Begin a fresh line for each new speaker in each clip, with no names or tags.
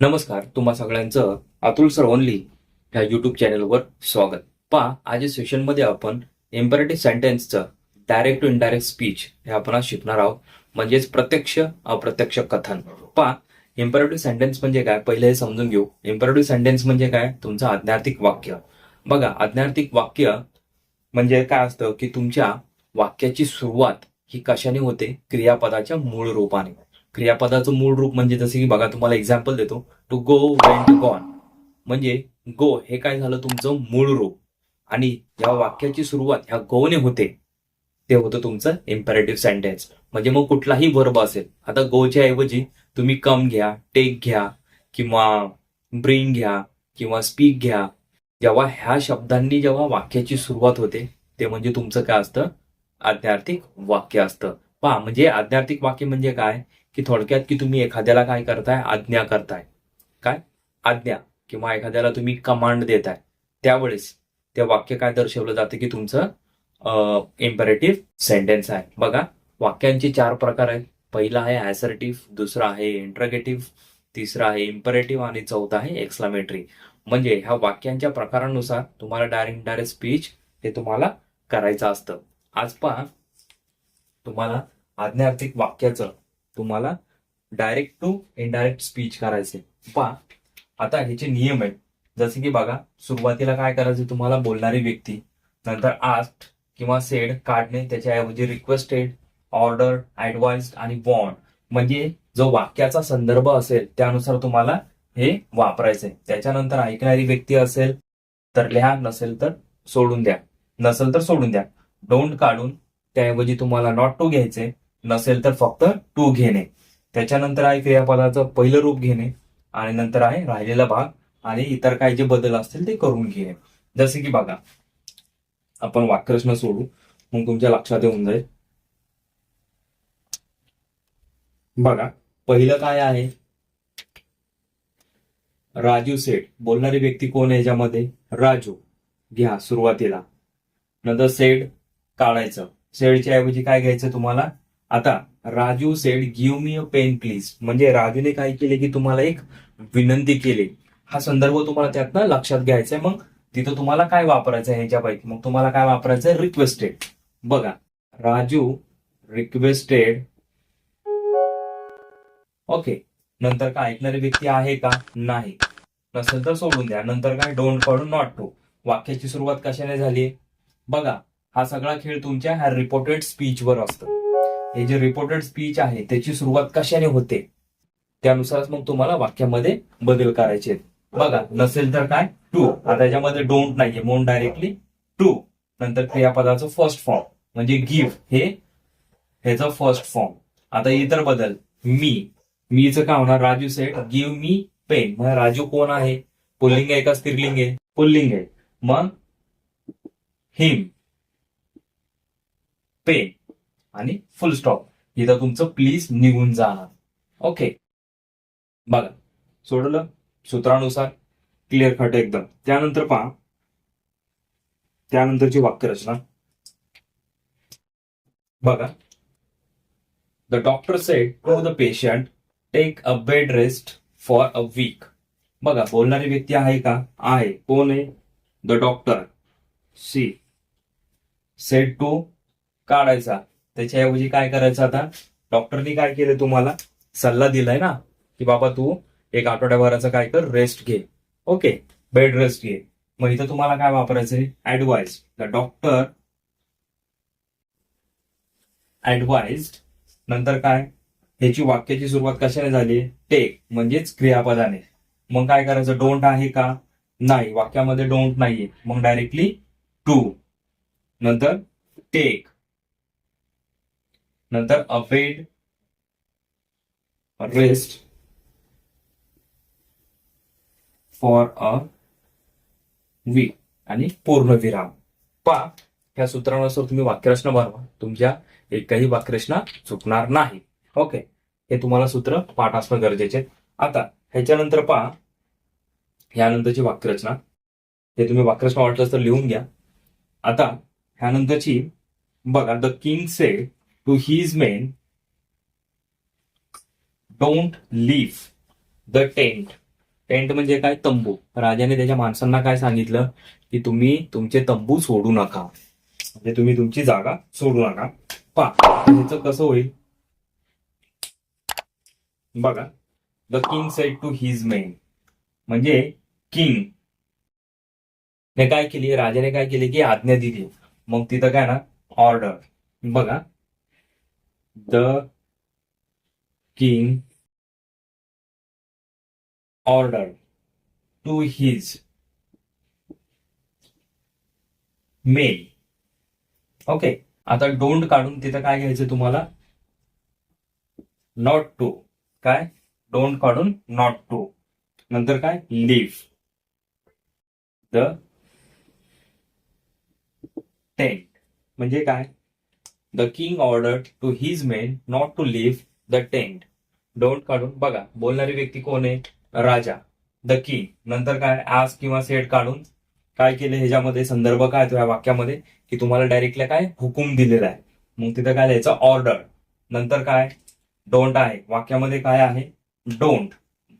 नमस्कार तुम्हा सगळ्यांचं अतुल सर ओनली ह्या युट्यूब चॅनलवर स्वागत. पहा आज सेशनमध्ये आपण इम्परेटिव्ह सेंटेन्सचं डायरेक्ट टू इनडायरेक्ट स्पीच हे आपण आज शिकणार आहोत. म्हणजेच प्रत्यक्ष अप्रत्यक्ष कथन. पहा इम्परेटिव्ह सेंटेन्स म्हणजे काय? पहिले हे समजून घेऊ. इम्परेटिव्ह सेंटेन्स म्हणजे काय? तुमचं आज्ञार्थिक वाक्य. बघा आज्ञार्थिक वाक्य म्हणजे काय असतं? की तुमच्या वाक्याची सुरुवात ही कशाने होते? क्रियापदाच्या मूळ रूपाने. क्रियापदाचं मूळ रूप म्हणजे जसे की बघा तुम्हाला एक्झाम्पल देतो. टू गो वेंट गॉन म्हणजे गो हे काय झालं तुमचं मूळ रूप. आणि या वाक्याची सुरुवात ह्या गोने होते. ते होतं तुमचं इम्पेरेटिव्ह सेंटेन्स म्हणजे मग कुठलाही वर्ब असेल आता गोच्या ऐवजी तुम्ही कम घ्या टेक घ्या किंवा ब्रिंग घ्या किंवा स्पीक घ्या. जेव्हा ह्या शब्दांनी जेव्हा वाक्याची सुरुवात होते ते म्हणजे तुमचं काय असतं? आज्ञार्थिक वाक्य असतं. पहा म्हणजे आज्ञार्थिक वाक्य म्हणजे काय? की थोडक्यात की तुम्ही एखाद्याला काय करताय? आज्ञा करताय. काय? आज्ञा. किंवा एखाद्याला तुम्ही कमांड देताय. त्यावेळेस ते वाक्य काय दर्शवलं जातं की तुमचं इम्परेटिव्ह सेंटेन्स आहे. बघा वाक्यांचे चार प्रकार आहेत. पहिला आहे ऍसर्टिव्ह दुसरा आहे इंट्रगेटिव्ह तिसरा आहे इम्परेटिव्ह आणि चौथा आहे एक्सलामेटरी म्हणजे ह्या वाक्यांच्या प्रकारानुसार तुम्हाला डायरेक्ट डायरेक्ट स्पीच हे तुम्हाला करायचं असतं. आज पहा तुम्हाला आज्ञार्थिक वाक्याचं तुम्हाला डायरेक्ट टू इनडायरेक्ट स्पीच करायचे पा आता ह्याचे नियम आहेत जसे की बघा सुरुवातीला काय करायचे तुम्हाला बोलणारी व्यक्ती नंतर आस्ट किंवा सेड काढणे त्याच्याऐवजी रिक्वेस्टेड ऑर्डर ऍडवाइस्ड आणि बॉन्ड म्हणजे जो वाक्याचा संदर्भ असेल त्यानुसार तुम्हाला हे वापरायचे त्याच्यानंतर ऐकणारी व्यक्ती असेल तर लिहा नसेल तर सोडून द्या. नसेल तर सोडून द्या. डोंट काढून त्याऐवजी तुम्हाला नॉट टू घ्यायचे नसेल तर फक्त टू घेणे. त्याच्यानंतर आहे क्रियापदाचं पहिलं रूप घेणे आणि नंतर आहे राहिलेला भाग आणि इतर काही जे बदल असतील ते करून घेणे. जसे की बघा आपण वाक्यरचना सोडू. मग तुमच्या लक्षात येऊन जाईल. बघा पहिलं काय आहे? राजू सेठ बोलणारी व्यक्ती कोण आहे याच्यामध्ये? राजू. घ्या सुरुवातीला. नंतर सेड काढायचं. सेडच्या ऐवजी काय घ्यायचं तुम्हाला? आता Raju said give me a pen please म्हणजे राजूने काय केले की तुम्हाला एक विनंती केली. हा संदर्भ तुम्हाला त्यातनं लक्षात घ्यायचा आहे मग तिथं तुम्हाला काय वापरायचं आहे ह्याच्यापैकी? मग तुम्हाला काय वापरायचं आहे रिक्वेस्टेड बघा. राजू रिक्वेस्टेड ओके नंतर काय? ऐकणारी व्यक्ती आहे का? नाही. नसेल तर सोडून द्या. नंतर काय? डोंट काढून नॉट टू वाक्याची सुरुवात कशाने झाली बघा. हा सगळा खेळ तुमच्या ह्या रिपोर्टेड स्पीचवर असतो. हे जे रिपोर्टेड स्पीच आहे त्याची सुरुवात कशाने होते? त्यानुसारच मग तुम्हाला वाक्यामध्ये बदल करायचे बघा नसेल तर काय? टू आता याच्यामध्ये डोंट नाहीये. म्हणून डायरेक्टली टू नंतर क्रियापदाचं फर्स्ट फॉर्म म्हणजे गिव्ह हे ह्याचा फर्स्ट फॉर्म आता इतर बदल. मी मीचं काय होणार? Raju said give me pen मग राजू कोण आहे? पुल्लिंग आहे का स्त्रीलिंग आहे? पुल्लिंग आहे. मग हिम पेन आणि फुल स्टॉप इथं तुमचं प्लीज निघून जाणार. ओके बघा. सोडलं. सूत्रानुसार क्लिअर कट एकदम. त्यानंतर पहा. त्यानंतरची वाक्यरचना. बघा. The doctor said to the patient take a bed rest for a week बघा बोलणारी व्यक्ती आहे का? आहे. कोण आहे? The doctor see said to काढायचा. त्याच्याऐवजी काय करायचं आता? डॉक्टरनी काय केलं तुम्हाला? सल्ला दिलाय ना की बाबा तू एक आठवड्याभराचं काय कर रेस्ट घे. ओके बेड रेस्ट घे. मग इथं तुम्हाला काय वापरायचंय? ऍडवाइज द डॉक्टर ऍडवाइज नंतर काय? ह्याची वाक्याची सुरुवात कशाने झाली? टेक म्हणजेच क्रियापदाने. मग काय करायचं? डोंट आहे का? नाही. वाक्यामध्ये डोंट नाहीये. मग डायरेक्टली टू नंतर टेक नंतर a bed rest for a week आणि पूर्ण विराम पा ह्या सूत्रानुसार तुम्ही वाक्यरचना बनवा तुमच्या एकही वाक्यरचना चुकणार नाही. ओके हे तुम्हाला सूत्र पाठ असणं गरजेचे आता ह्याच्यानंतर पहा ह्यानंतरची वाक्यरचना. हे तुम्ही वाक्यरचना वाटलं तर लिहून घ्या. आता ह्यानंतरची बघा the king said to his men don't leave the tent tent म्हणजे काय? तंबू. राजाने त्याच्या माणसांना काय सांगितलं? की तुम्ही तुमचे तंबू सोडू नका. म्हणजे तुम्ही तुमची जागा सोडू नका. पा ह्याचं कसं होईल? बघा. The king said to his men म्हणजे किंग ने काय केली? राजाने काय केली? की आज्ञा दिली. मग तिथं काय ना? ऑर्डर बघा. The king order to his men okay आता डोंट काढून तिथं काय घ्यायचं तुम्हाला? नॉट टू काय? डोंट काढून नॉट टू नंतर काय? लिव्ह द टेंट म्हणजे काय? The king order to his men not to leave the tent don't काढून बघा बोलणारी व्यक्ती कोण आहे? राजा द किंग नंतर काय आज किंवा सेट काढून काय केले? ह्याच्यामध्ये संदर्भ काय तो या वाक्यामध्ये? की तुम्हाला डायरेक्टली काय? हुकूम दिलेला आहे. मग तिथं काय द्यायचं ऑर्डर नंतर काय? डोंट आहे. वाक्यामध्ये काय आहे? डोंट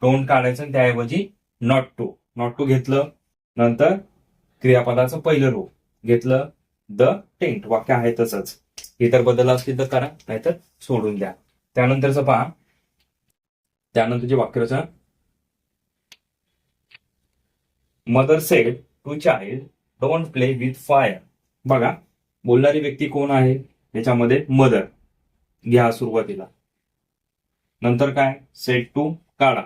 डोंट काढायचं आणि त्याऐवजी नॉट टू नॉट टू घेतलं. नंतर क्रियापदाचं पहिलं रूप. घेतलं. द टेंट वाक्य आहे तसंच. इतर बदल असतील तर करा नाहीतर सोडून द्या. त्यानंतरचं पहा. त्यानंतरची वाक्यरचना mother said to child don't play with fire बघा बोलणारी व्यक्ती कोण आहे? याच्यामध्ये मदर घ्या सुरुवातीला. नंतर काय? सेट टू काढा.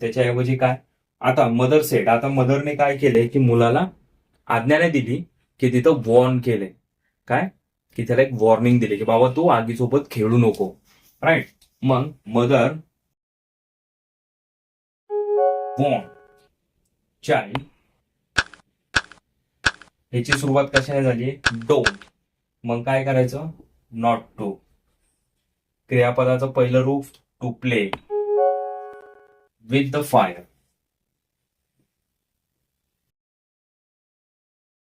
त्याच्याऐवजी काय? आता मदर सेट आता मदरने काय केले? की मुलाला आज्ञाने दिली की तिथं वॉर्न केले. काय? की त्याला एक वॉर्निंग दिली की बाबा तू आगीसोबत खेळू नको. राईट मग मदर वॉन चाइल्ड ह्याची सुरुवात कशाने झाली डोंट मग काय करायचं? नॉट टू क्रियापदाचं पहिलं रूप to play with the fire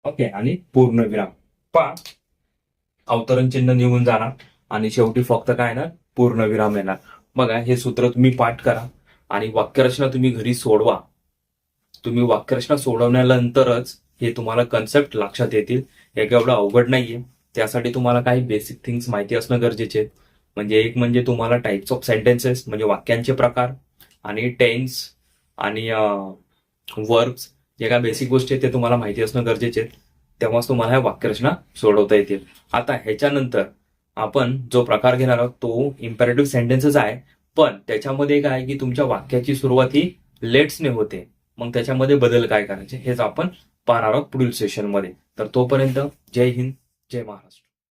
okay आणि पूर्णविराम. पा अवतरण चिन्ह निघून जाणार आणि शेवटी फक्त काय ना पूर्णविराम येणार. बघा हे सूत्र तुम्ही पाठ करा आणि वाक्यरचना तुम्ही घरी सोडवा. तुम्ही वाक्यरचना सोडवल्यानंतरच हे तुम्हाला कन्सेप्ट लक्षात येतील. हे काही एवढं अवघड नाहीये. त्यासाठी तुम्हाला काही बेसिक थिंग्स माहिती असणं गरजेचे आहेत म्हणजे एक म्हणजे तुम्हाला टाईप्स ऑफ सेंटेन्सेस म्हणजे वाक्यांचे प्रकार आणि टेन्स आणि वर्ब्स जे काय बेसिक गोष्टी आहेत ते तुम्हाला माहिती असणं गरजेचे आहेत. तेव्हाच तुम्हाला ह्या वाक्यरचना सोडवता येतील. आता ह्याच्यानंतर आपण जो प्रकार घेणार आहोत तो इम्पॅरेटिव्ह सेंटेन्सच आहे. पण त्याच्यामध्ये काय आहे की तुमच्या वाक्याची सुरुवात ही लेट्सने होते. मग त्याच्यामध्ये बदल काय करायचे हेच आपण पाहणार आहोत पुढील सेशनमध्ये तर तोपर्यंत जय हिंद जय महाराष्ट्र.